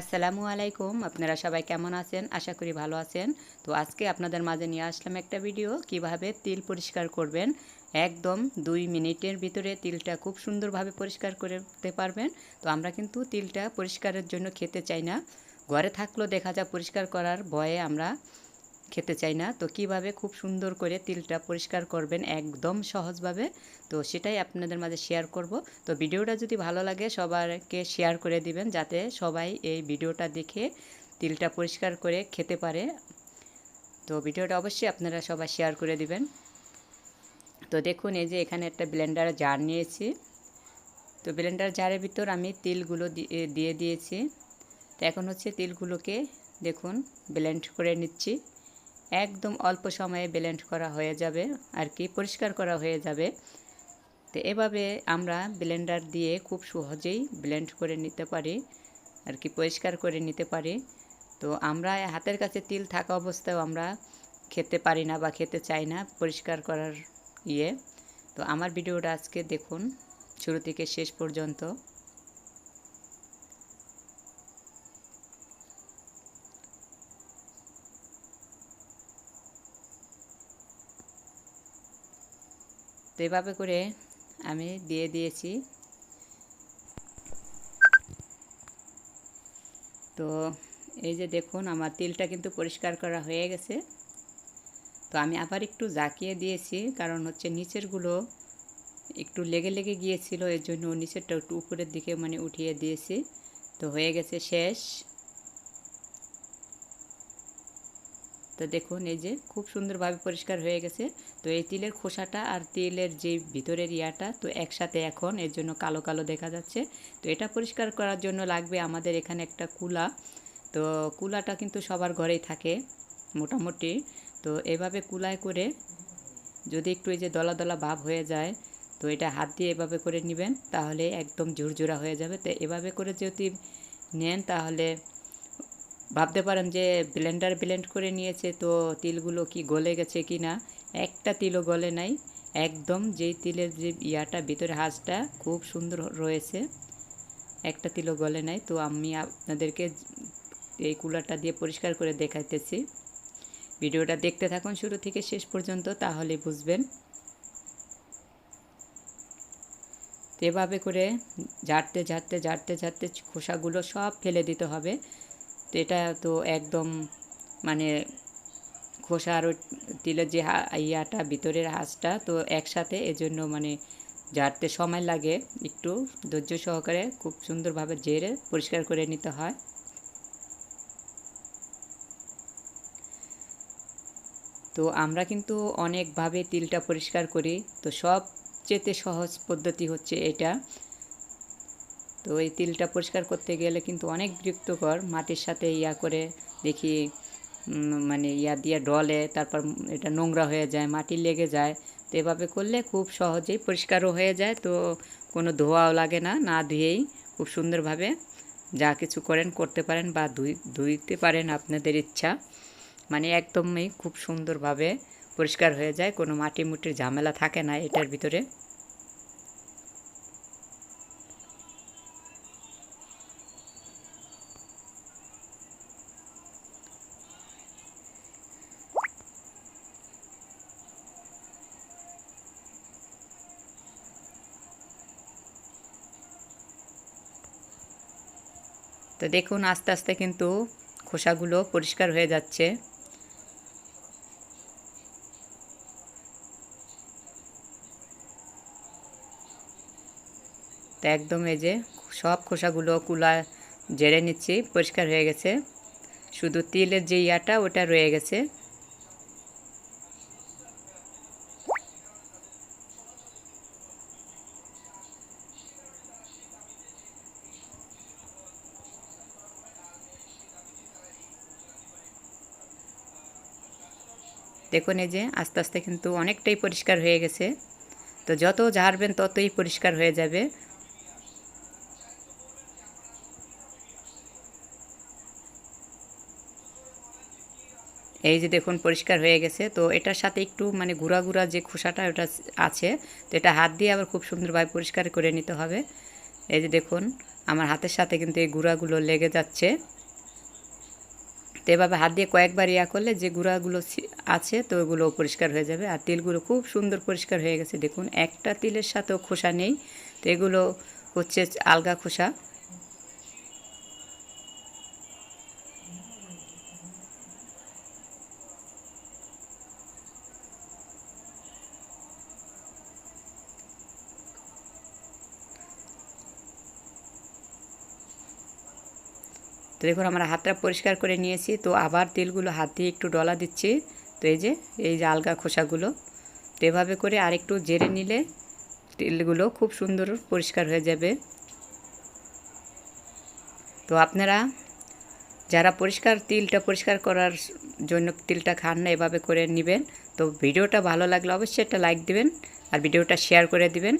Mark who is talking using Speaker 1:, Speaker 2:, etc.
Speaker 1: আসসালামু আলাইকুম। আপনারা সবাই কেমন আছেন? আশা করি ভালো আছেন। তো আজকে আপনাদের মাঝে নিয়ে আসলাম একটা ভিডিও, কীভাবে তিল পরিষ্কার করবেন। একদম দুই মিনিটের ভিতরে তিলটা খুব সুন্দরভাবে পরিষ্কার করতে পারবেন। তো আমরা কিন্তু তিলটা পরিষ্কারের জন্য খেতে চাই না। ঘরে থাকলেও দেখা যায় পরিষ্কার করার ভয়ে আমরা খেতে চাই না। তো কীভাবে খুব সুন্দর করে তিলটা পরিষ্কার করবেন একদম সহজভাবে? তো সেটাই আপনাদের মাঝে শেয়ার করব। তো ভিডিওটা যদি ভালো লাগে সবাইকে শেয়ার করে দিবেন যাতে সবাই এই ভিডিওটা দেখে তিলটা পরিষ্কার করে খেতে পারে। তো ভিডিওটা অবশ্যই আপনারা সবাই শেয়ার করে দিবেন। তো দেখুন, এই যে এখানে একটা ব্লেন্ডার জার নিয়েছি। তো ব্লেন্ডার জারের ভিতর আমি তিলগুলো দিয়ে দিয়েছি। তো এখন হচ্ছে তিলগুলোকে দেখুন ব্লেন্ড করে নিচ্ছি। একদম অল্প সময়ে ব্লেন্ড করা হয়ে যাবে আর কি, পরিষ্কার করা হয়ে যাবে। তো এভাবে আমরা ব্লেন্ডার দিয়ে খুব সহজেই ব্লেন্ড করে নিতে পারি, আর কি পরিষ্কার করে নিতে পারি। তো আমরা হাতের কাছে তিল থাকা অবস্থায় আমরা খেতে পারি না বা খেতে চাই না পরিষ্কার করার ইয়ে। তো আমার ভিডিওটা আজকে দেখুন, শুরু থেকে শেষ পর্যন্ত। তো এভাবে করে আমি দিয়ে দিয়েছি। তো এই যে দেখুন, আমার তিলটা কিন্তু পরিষ্কার করা হয়ে গেছে। তো আমি আবার একটু জাকিয়ে দিয়েছি, কারণ হচ্ছে নিচেরগুলো একটু লেগে লেগে গিয়েছিল, এর জন্য নিচেরটা একটু উপরের দিকে মানে উঠিয়ে দিয়েছি। তো হয়ে গেছে শেষ। তো দেখুন, এই যে খুব সুন্দরভাবে পরিষ্কার হয়ে গেছে। তো এই তিলের খোসাটা আর তিলের যে ভিতরের ইয়াটা, তো একসাথে এখন এর জন্য কালো কালো দেখা যাচ্ছে। তো এটা পরিষ্কার করার জন্য লাগবে আমাদের এখানে একটা কুলা। তো কুলাটা কিন্তু সবার ঘরেই থাকে মোটামুটি। তো এভাবে কুলায় করে যদি একটু এই যে দলা দলা ভাব হয়ে যায়, তো এটা হাত দিয়ে এভাবে করে নেবেন, তাহলে একদম ঝুরঝুরা হয়ে যাবে। তো এভাবে করে যদি নেন, তাহলে ভাবতে পারেন যে ব্লেন্ডার ব্লেন্ড করে নিয়েছে, তো তিলগুলো কি গলে গেছে কি না একটা তিলও গলে নাই। একদম যেই তিলের যে ইয়াটা, ভিতরে হাঁসটা খুব সুন্দর রয়েছে, একটা তিলও গলে নাই। তো আমি আপনাদেরকে এই কুলারটা দিয়ে পরিষ্কার করে দেখাইতেছি। ভিডিওটা দেখতে থাকুন শুরু থেকে শেষ পর্যন্ত, তাহলে বুঝবেন। এভাবে করে ঝাড়তে ঝাড়তে ঝাড়তে ঝাড়তে খোসাগুলো সব ফেলে দিতে হবে। এটা তো একদম মানে খোসা আর তিলের যে ইয়াটা, ভিতরের হাঁসটা, তো একসাথে এজন্য মানে ঝাড়তে সময় লাগে। একটু ধৈর্য সহকারে খুব সুন্দরভাবে জেরে পরিষ্কার করে নিতে হয়। তো আমরা কিন্তু অনেকভাবে তিলটা পরিষ্কার করি। তো সবচেয়ে সহজ পদ্ধতি হচ্ছে এটা। তো এই তিলটা পরিষ্কার করতে গেলে কিন্তু অনেক বিরক্তকর। মাটির সাথে ইয়া করে দেখি মানে ইয়া দিয়ে ডলে, তারপর এটা নোংরা হয়ে যায়, মাটি লেগে যায়। তো এভাবে করলে খুব সহজেই পরিষ্কারও হয়ে যায়। তো কোনো ধোয়াও লাগে না না ধুয়েই খুব সুন্দরভাবে যা কিছু করেন, করতে পারেন বা ধুই, ধুইতে পারেন আপনাদের ইচ্ছা। মানে একদমই খুব সুন্দরভাবে পরিষ্কার হয়ে যায়, কোনো মাটি মুটির ঝামেলা থাকে না এটার ভিতরে। তো দেখুন, আস্তে আস্তে কিন্তু খোসাগুলো পরিষ্কার হয়ে যাচ্ছে। তো একদম এই যে সব খোসাগুলো কুলা জেরে নিচ্ছি, পরিষ্কার হয়ে গেছে। শুধু তিলের যে ইয়াটা, ওটা রয়ে গেছে। দেখুন এই যে, আস্তে আস্তে কিন্তু অনেকটাই পরিষ্কার হয়ে গেছে। তো যত ঝাড়বেন ততই পরিষ্কার হয়ে যাবে। এই যে দেখুন, পরিষ্কার হয়ে গেছে। তো এটার সাথে একটু মানে গুঁড়া গুঁড়া যে খোসাটা ওটা আছে, তো এটা হাত দিয়ে আবার খুব সুন্দরভাবে পরিষ্কার করে নিতে হবে। এই যে দেখুন, আমার হাতের সাথে কিন্তু এই গুঁড়াগুলো লেগে যাচ্ছে। তো এভাবে হাত দিয়ে কয়েকবার ইয়া করলে যে গুঁড়াগুলো আছে, তো ওগুলো পরিষ্কার হয়ে যাবে। আর তিলগুলো খুব সুন্দর পরিষ্কার হয়ে গেছে। দেখুন, একটা তিলের সাথেও খোসা নেই। তো এগুলো হচ্ছে আলগা খোসা। তো দেখুন আমরা হাতটা পরিষ্কার করে নিয়েছি। তো আবার তেলগুলো হাত দিয়ে একটু ডলা দিচ্ছি। তো এই যে এই যে আলগা খোসাগুলো। তো এভাবে করে আরেকটু জেরে নিলে তেলগুলো খুব সুন্দর পরিষ্কার হয়ে যাবে। তো আপনারা যারা পরিষ্কার তিলটা পরিষ্কার করার জন্য তিলটা খান না, এভাবে করে নেবেন। তো ভিডিওটা ভালো লাগলে অবশ্যই একটা লাইক দিবেন আর ভিডিওটা শেয়ার করে দিবেন।